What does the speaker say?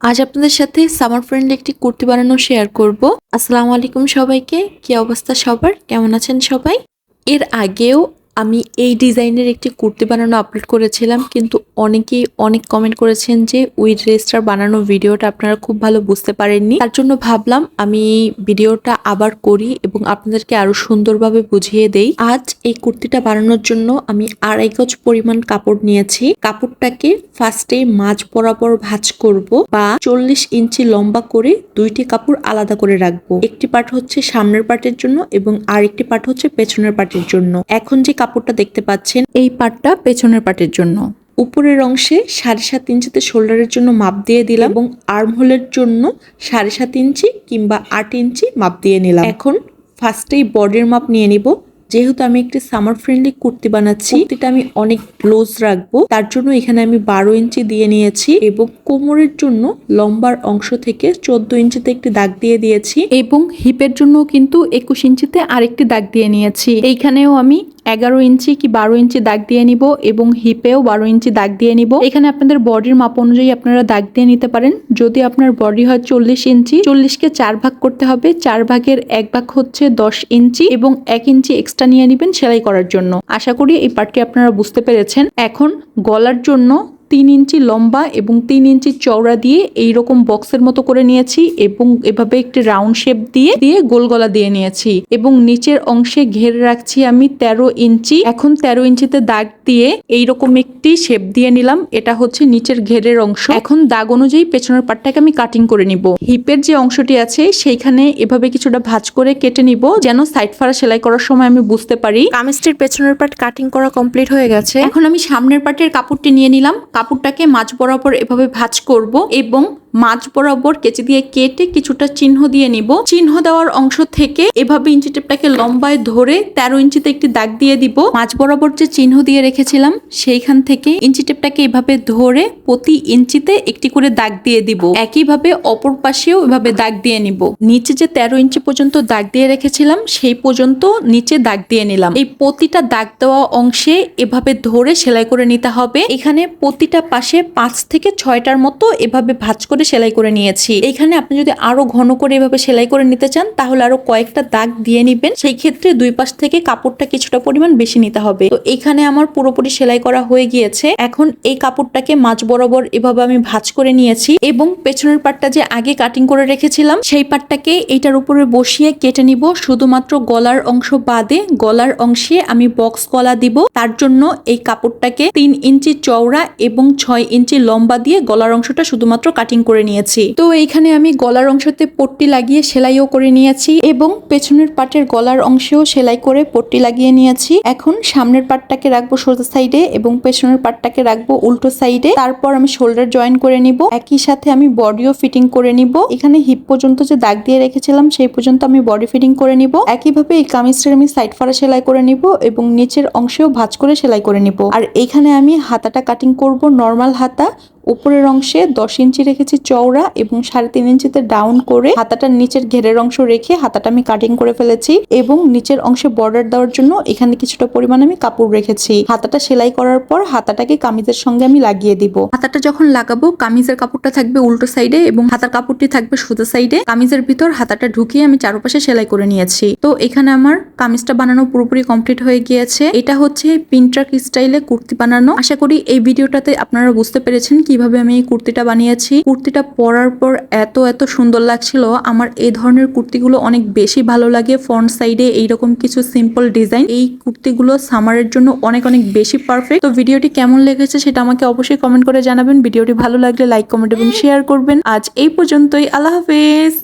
আজ আপনাদের সাথে সামার ফ্রেন্ডলি একটি কুর্তি বানানো শেয়ার করব। আসসালামু আলাইকুম সবাইকে। কি অবস্থা সবার? কেমন আছেন সবাই? এর আগেও আমি এই ডিজাইনের একটি কুর্তি বানানো আপলোড করেছিলাম, কিন্তু অনেকেই অনেক কমেন্ট করেছেন যে ওই ড্রেসটার বানানো ভিডিওটা আপনারা খুব ভালো বুঝতে পারেননি। তার জন্য ভাবলাম আমি ভিডিওটা আবার করি এবং আপনাদেরকে আরও সুন্দরভাবে বুঝিয়ে দেই। আজ এই কুর্তিটা বানানোর জন্য আমি আড়াই গজ পরিমাণ কাপড় নিয়েছি। কাপড়টাকে ফার্স্টে মাঝ বরাবর ভাঁজ করব বা চল্লিশ ইঞ্চি লম্বা করে দুইটি কাপড় আলাদা করে রাখব। একটি পার্ট হচ্ছে সামনের পার্টের জন্য এবং আরেকটি পার্ট হচ্ছে পেছনের পার্টের জন্য। এখন যে কাপড়টা দেখতে পাচ্ছেন এই পার্টটা পেছনের পার্টের জন্য। উপরের অংশে সাড়ে সাত ইঞ্চিতে শোল্ডারের জন্য মাপ দিয়ে দিলাম এবং আর্ম হোলের জন্য সাড়ে সাত ইঞ্চি কিংবা আট ইঞ্চি মাপ দিয়ে নিলাম। এখন ফার্স্টেই বডির মাপ নিয়ে নিব। যেহেতু আমি একটি সামার ফ্রেন্ডলি কুর্তি বানাচ্ছি, কুর্তিটা আমি অনেক ক্লোজ রাখব। তার জন্য এখানে আমি বারো ইঞ্চি দিয়ে নিয়েছি এবং কোমরের জন্য লম্বার অংশ থেকে চোদ্দ ইঞ্চিতে একটি দাগ দিয়ে দিয়েছি এবং হিপের জন্য কিন্তু একুশ ইঞ্চিতে আরেকটি দাগ দিয়ে নিয়েছি। এইখানেও আমি এগারো ইঞ্চি কি বারো ইঞ্চি দাগ দিয়ে নিব এবং হিপেও বারো ইঞ্চি দাগ দিয়ে নিব। এখানে আপনাদের বডির মাপ অনুযায়ী আপনারা দাগ দিয়ে নিতে পারেন। যদি আপনার বডি হয় চল্লিশ ইঞ্চি, চল্লিশকে চার ভাগ করতে হবে। চার ভাগের এক ভাগ হচ্ছে দশ ইঞ্চি এবং এক ইঞ্চি এক্সট্রা নিয়ে নিবেন সেলাই করার জন্য। আশা করি এই পার্টটি আপনারা বুঝতে পেরেছেন। এখন গলার জন্য তিন ইঞ্চি লম্বা এবং তিন ইঞ্চি চওড়া দিয়ে এই রকম বক্সের মতো করে নিয়েছি এবং এভাবে একটি রাউন্ড শেপ দিয়ে দিয়ে গোল গলা দিয়ে নিয়েছি। এবং নিচের অংশে ঘেরে রাখছি আমি তেরো ইঞ্চি। এখন তেরো ইঞ্চিতে দাগ দিয়ে এই রকম একটি শেপ দিয়ে নিলাম। এটা হচ্ছে নিচের ঘেরের অংশ। এখন দাগ অনুযায়ী পেছনের পাটটাকে আমি কাটিং করে নিব। হিপের যে অংশটি আছে সেইখানে এভাবে কিছুটা ভাঁজ করে কেটে নিব যেন সাইড ফাড়া সেলাই করার সময় আমি বুঝতে পারি। কামিজটির পেছনের পার্ট কাটিং করা কমপ্লিট হয়ে গেছে। এখন আমি সামনের পার্টের কাপড়টি নিয়ে নিলাম। কাপড়টাকে মাঝ বরাবর এভাবে ভাঁজ করব এবং মাঝ বরাবর কেচি দিয়ে কেটে কিছুটা চিহ্ন দিয়ে নিব। চিহ্ন দেওয়ার অংশ থেকে এভাবে ইঞ্চি টেপটাকে লম্বায় ধরে তেরো ইঞ্চিতে একটি দাগ দিয়ে দিব। মাঝ বরাবর যে চিহ্ন দিয়ে রেখেছিলাম, সেইখান থেকে ইঞ্চি টেপটাকে এভাবে ধরে প্রতি ইঞ্চিতে একটি করে দাগ দিয়ে দিব। একইভাবে অপর পাশেও এভাবে দাগ দিয়ে নিব। নিচে যে তেরো ইঞ্চি পর্যন্ত দাগ দিয়ে রেখেছিলাম, সেই পর্যন্ত নিচে দাগ দিয়ে নিলাম। এই প্রতিটা দাগ দেওয়া অংশে এভাবে ধরে সেলাই করে নিতে হবে। এখানে প্রতিটা পাশে পাঁচ থেকে ছয়টার মতো এভাবে ভাঁজ করে সেলাই করে নিয়েছি। এখানে আপনি যদি আরও ঘন করে এভাবে সেলাই করে নিতে চান, তাহলে আরও কয়েকটা দাগ দিয়ে নিবেন। সেই ক্ষেত্রে দুই পাশ থেকে কাপড়টা কিছুটা পরিমাণ বেশি নিতে হবে। তো এখানে আমার পুরোপুরি সেলাই করা হয়ে গিয়েছে। এখন এই কাপড়টাকে মাঝ বরাবর এভাবে আমি ভাজ করে নিয়েছি এবং পেছনের পাটটা যে আগে কাটিং করে রেখেছিলাম, সেই পাটটাকে এইটার উপরে বসিয়ে কেটে নিব। শুধুমাত্র গলার অংশ বাদে গলার অংশে আমি বক্স গলা দিব। তার জন্য এই কাপড়টাকে তিন ইঞ্চি চওড়া এবং ছয় ইঞ্চি লম্বা দিয়ে গলার অংশটা শুধুমাত্র কাটিং করে নিয়েছি। তো এইখানে আমি গলার অংশতে পট্টি লাগিয়ে সেলাইও করে নিয়েছি এবং পেছনের পাটের গলার অংশেও সেলাই করে পট্টি লাগিয়ে নিয়েছি। এখন সামনের পাটটাকে রাখব সোজা সাইডে এবং পেছনের পাটটাকে রাখব উল্টো সাইডে। তারপর আমি শোল্ডার জয়েন করে নিব। একই সাথে আমি বডিও ফিটিং করে নিব। এখানে হিপ পর্যন্ত যে দাগ দিয়ে রেখেছিলাম, সেই পর্যন্ত আমি বডি ফিটিং করে নিব। একইভাবে এই কামিজটার আমি সাইড ফাড়া সেলাই করে নিব এবং নিচের অংশেও ভাঁজ করে সেলাই করে নিব। আর এইখানে আমি হাতাটা কাটিং করব নর্মাল হাতা উপরের অংশে দশ ইঞ্চি রেখেছি চওড়া এবং সাড়ে তিন ইঞ্চিতে ডাউন করে হাতাটার নিচের ঘেরের অংশ রেখে হাতাটা আমি কাটিং করে ফেলেছি এবং নিচের অংশে বর্ডার দেওয়ার জন্য এখানে কিছুটা পরিমাণ আমি কাপড় রেখেছি। হাতাটা সেলাই করার পর হাতাটাকে কামিজের সঙ্গে আমি লাগিয়ে দিব। হাতাটা যখন লাগাবো, কামিজের কাপড়টা থাকবে উল্টো সাইডে এবং হাতার কাপড়টি থাকবে সোজা সাইডে কামিজের ভিতর হাতাটা ঢুকিয়ে আমি চারপাশে সেলাই করে নিয়েছি। তো এখানে আমার কামিজটা বানানো পুরোপুরি কমপ্লিট হয়ে গিয়েছে। এটা হচ্ছে পিনট্রাক স্টাইলে কুর্তি বানানো। আশা করি এই ভিডিওটাতে আপনারা বুঝতে পেরেছেন কি কীভাবে আমি এই কুর্তিটা বানিয়েছি। কুর্তিটা পরার পর এত এত সুন্দর লাগছিল। আমার এই ধরনের কুর্তিগুলো অনেক বেশি ভালো লাগে। ফ্রন্ট সাইডে এইরকম কিছু সিম্পল ডিজাইন এই কুর্তিগুলো সামারের জন্য অনেক অনেক বেশি পারফেক্ট তো ভিডিওটি কেমন লেগেছে সেটা আমাকে অবশ্যই কমেন্ট করে জানাবেন। ভিডিওটি ভালো লাগলে লাইক কমেন্ট এবং শেয়ার করবেন। আজ এই পর্যন্তই। আল্লাহ হাফেজ।